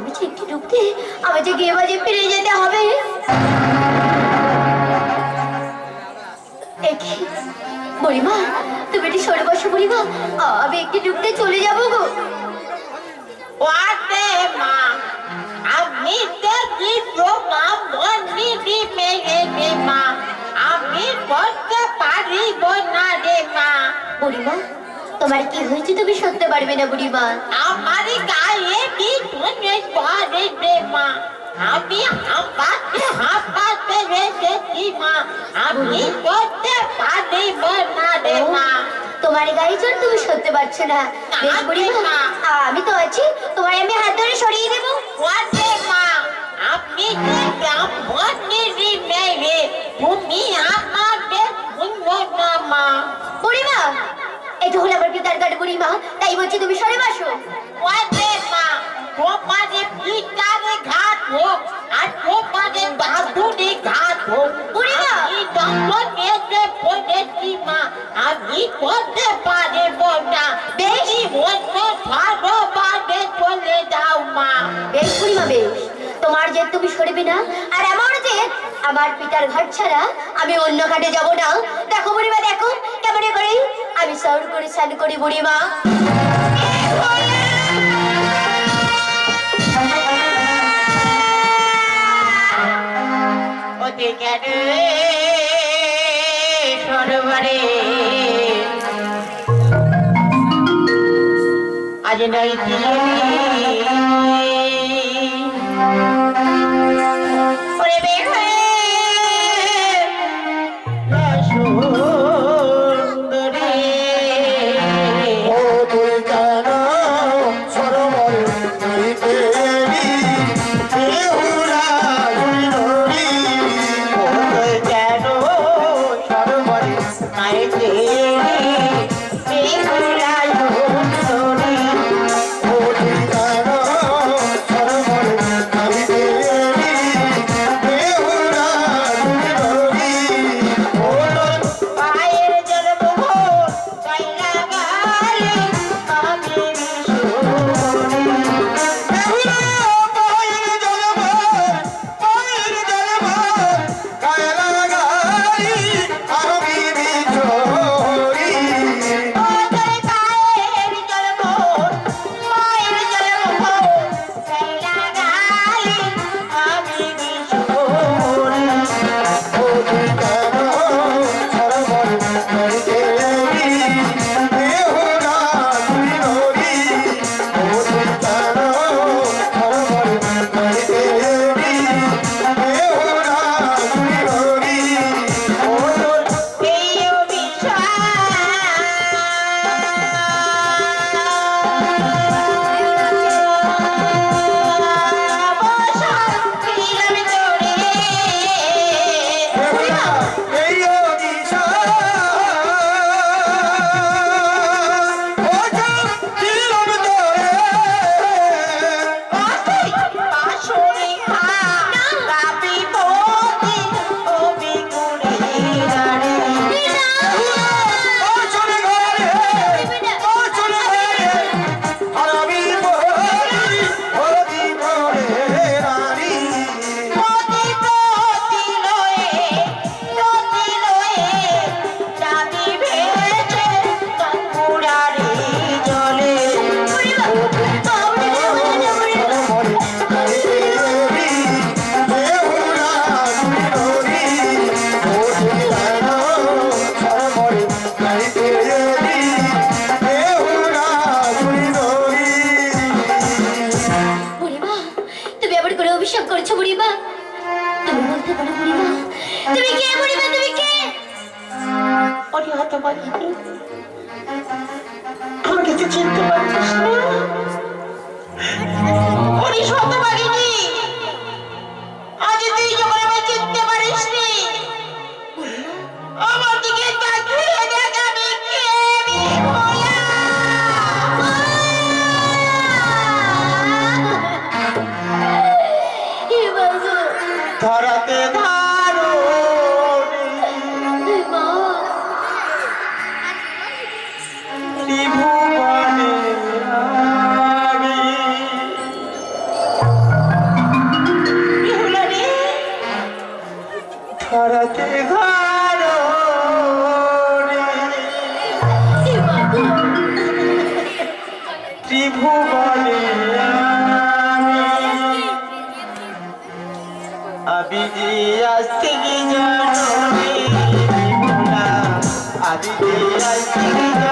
মুহূর্তে আমাকে গিয়ে বাজে ফিরে যেতে হবে। বুড়িমা তুমি সরে বসো বুড়িমা। আমি একটু ডুবতে চলে যাব গো। ওয়াতে মা আমি দেখি মা মনি দিবে রে মা। আমি করতে পারিব না রে মা। বুড়িমা তোমার কি হয়েছে তুমি সত্যি পারবে না বুড়িমা। আমার পারে মা আমি হাঁপাতে হাঁপাতে রেখেছি মা আমি করতে পারিব না রে মা তোমার গাড়ি চল তুমি সরতে পারছ না। বেশ বুড়িমা আমি তো আছি তোমার আমি হাত ধরে সরিয়ে দেবো। ওয়াতে মা। আপনি যে ব্রাহ্মণের মেয়ে তুমি আমাদের শুনব না মা। বুড়িমা এটা হলো আমার পিতার গাড়ি বুড়িমা? তাই বলছি তুমি সরে বসো। ওয়াতে তোমাদের পিতারে ঘাট হোক আর তোমাদের বাঁধুনি ঘাট হোক! আমি যখন এসে পড়েছি মা আমি করতে পারব না। বেশি। অন্য ভালোভাবে চলে যাও মা। বেশ বুড়িমা বেশ। তোমার যে তুমি সরবে না আর আমার যে আমার পিতার ঘর ছাড়া আমি অন্য ঘাটে যাব না। দেখো বুড়িমা দেখো কেমন করে। আমি সর করে স্নান করি বুড়িমা। ওদিকে রে সরোবরে। আজ নাই অভিশাপ করেছ বুড়িমা? তুমি বলতে পারো বুড়িমা। তুমি কে বুড়িমা? তুমি কে? আমাকে তো চিনতে পারছিস না? আজ তুই যখন ধরাতে ধারো আজ থেকে জানি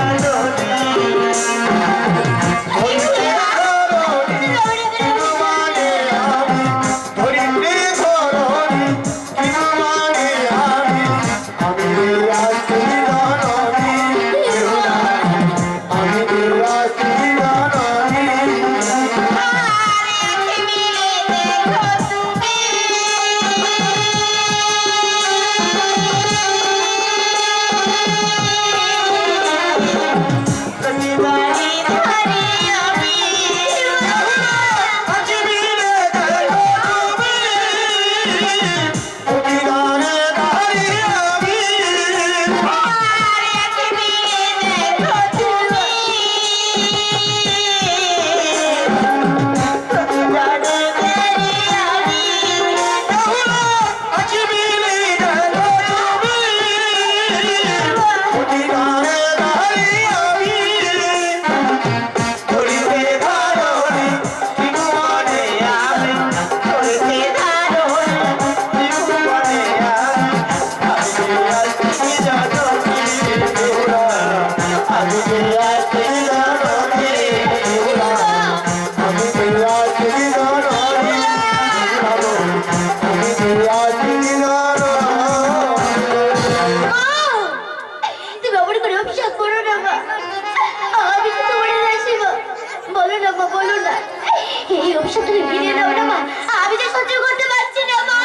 এই অভিশাপ তুমি ফিরিয়ে দাও না মা? আমি তো সহ্য করতে পারছি না মা।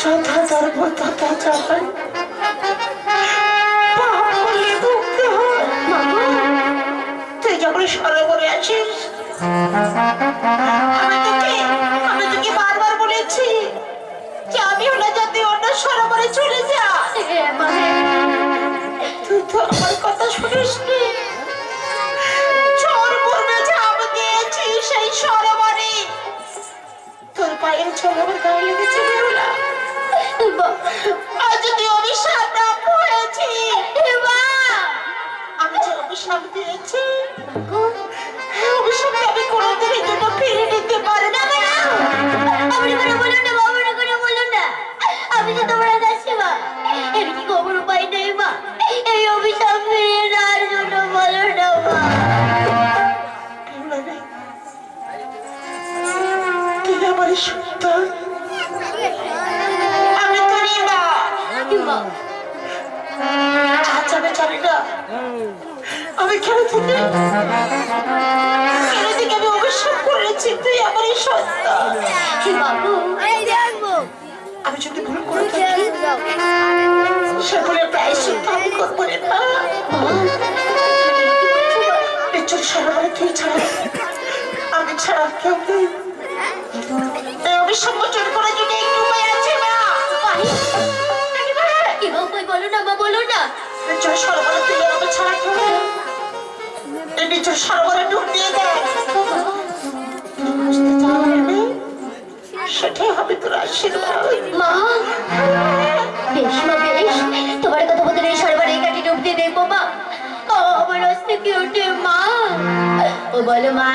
যথা ধর্ম তথা গো, তুই যখন সরোবরে আছিস আমি তোকে আমি তোকে বারবার বলেছি যে আমি হলে যাতে অন্য সরোবরে চলে যা হ্যাঁ। তুই তো আমার কথা শুনিস নি। চোর পূর্বে ঝাঁপ দিয়েছি সেই সরোবরে। তোর পায়ের আমার গায়ে লেগেছে বেরোলা আজ তুই অভিশাপ প্রাপ্ত হয়েছি আমি যে অভিশাপ দিয়েছি অভিশাপ আমি কোনোদিনের জন্য ফিরে নিতে পারি না। অমন সত্য আমি করব রে মা নিচুর সরবরে তুই ছাড়া আমি ছাড়া কেউ নেই। এই অভিশাপ করার জন্য একটু উপায় আছে মা কি বাবু বলো না মা বলো না। নিচুর সরবরে তুই আমি ছাড়া কেউ নেই। নিচুর সরবরে ডুব দিয়ে দেয়। সেটাই হবে তোর আশীর্বাদ। মা বেশ মা বেশ। তোমার কথা বলতে এই সরবার দেখব মা। ও আমার অস্তে কি ওঠে মা। ও বলো মা।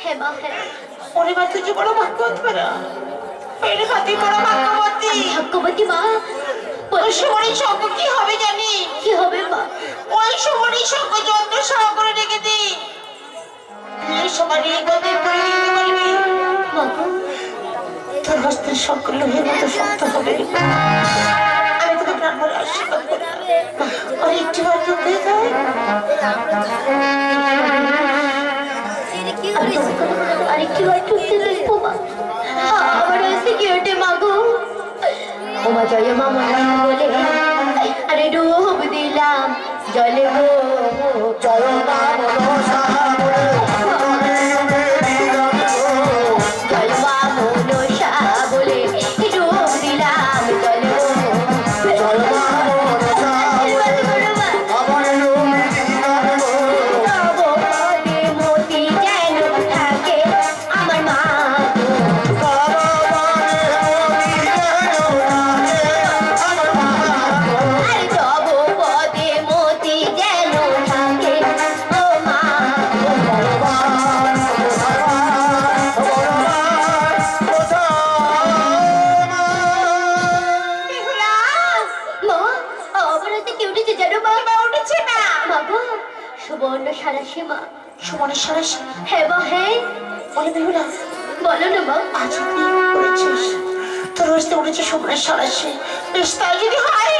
ওরে মা তুই বড় ভাগ্যবতী না ওরে বড় ভাগ্যবতী। আমি ভাগ্যবতী মা। ওই সমরের সঙ্গ কি হবে জানি? কি হবে মা? ওই সমরের সঙ্গ যন্ত্র সহ রেখে দি। এই সময় এই গদের করে দিতে পারবি? তোর হস্তের সকল লোহের মতো শক্ত হবে। আমি তোকে প্রাণ ভরে আশীর্বাদ করি আর একটি বার আমি তোমাকে আরেকটি বার ঢুকতে দেখব মা। আমার সিকিউরিটি মাগো ওমা জয় মা মঙ্গল বলে। আরে জলে গো জয় মা হস্তে উঠেছে বেশ তাই যদি হয়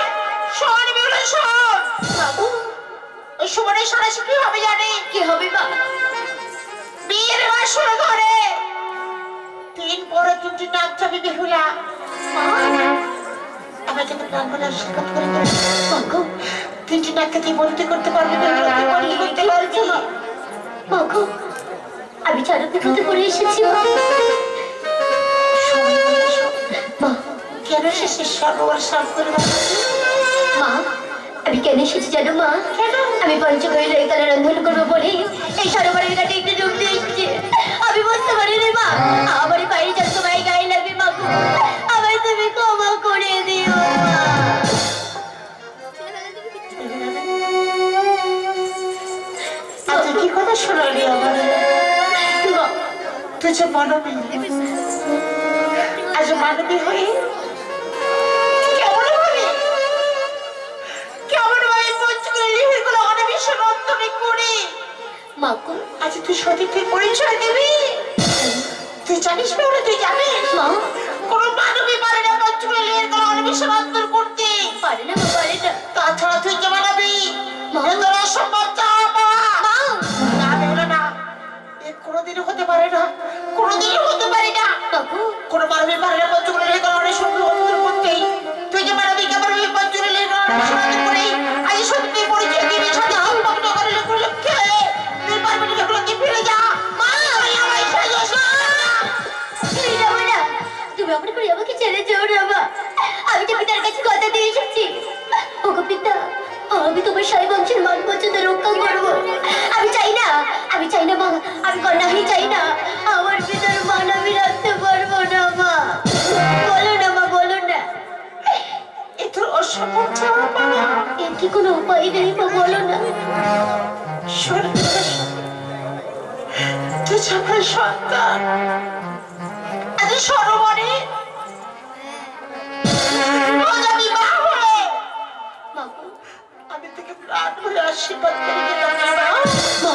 শোন মা গো ওই সরাসি কি হবে জানি? কি হবে মা বিয়ের বাসর ঘরে তিন পরে দুটি নাক যাবে বেহুলা। মা আমাকে তো প্রাণ বলে আশীর্বাদ করে দে। তিনটি নাককে তুই বলতে করতে পারবি বলতে করতে পারবি গো আমি চারুকে করতে পড়ে এসেছি কেন এসেছিস সর্ববার সাফ করে। মা আমি কেন এসেছি জানো মা? আমি পঞ্চগড়ের এই কালে রন্ধন করব বলে এই সরোবরের ঘাটে একটু ডুব দিয়ে এসেছি। আমি বুঝতে পারি রে মা আমার বাইরে যত তোমায় গায়ে লাগবে মা গো। আমায় তুমি ক্ষমা করে দিও আচ্ছা কি কথা শোনালি আমার তুই যে মানবী। আজ মানবী হয়ে তুই সতীর্থের পরিচয় দিবি? তুই জানিস না ওরা তুই জানিস? কোন মানবী পারে না পঞ্চগুলো লিহিরগুলো অনবিশ্বাস অন্তর করতে। পারে না পারে না। তাছাড়া তুই যে মানবী তোর অসম্ভব কোনোদিনও হতে পারে না। কোনোদিনও হতে পারে না। কোন মানবী পারে না পঞ্চগুলের কারণে সঙ্গে আমি তোমার সাই বংশের মান পর্যন্ত রক্ষা করব। আমি চাই না, আমি চাই না মা, আমি কন্যাই চাই না। আমার পিতার মান আমি রাখতে পারব না মা। বলো না মা, বলো না। অসম্ভব এর কি কোনো উপায় নেই মা, বলো না। তুই সরোবরে আশীর্বাদ করে গেলাম রে মা মা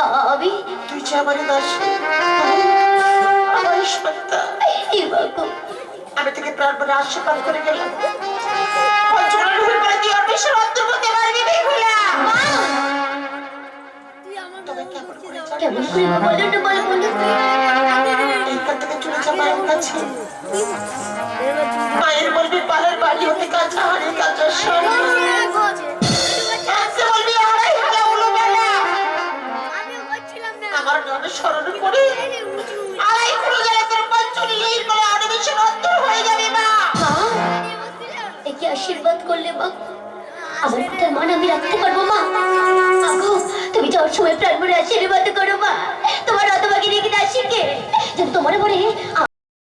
আ- আমি তুই যে আমার দাসী আমার সন্তান আমি তোকে প্রাণ ভরে আশীর্বাদ করে গেলাম। পঞ্চগড়ের হয়ে পড়ে তুই অন্বেষণ অন্তর পারবি বেহুলা কেমন করে করে মা বলো না বলো। বলো এইখান থেকে চলে যা মায়ের কাছে। মায়ের বলবি পালের বাড়ি হতে কাঁচা হাড়ি কাঁচা সর করে। আড়াই কুড়ি গেলে তোর পঞ্চলি লিহির করে অনবেশন অন্তর হয়ে যাবে, মা। একে আশীর্বাদ করলে, মা। আমার পিতার মান আমি রাখতে পারব, মা। আগো তুমি যাওয়ার সময় প্রাণ ভরে আশীর্বাদ করো, মা। তোমার অতবাগি কিনা শিখে যেন তোমার মনে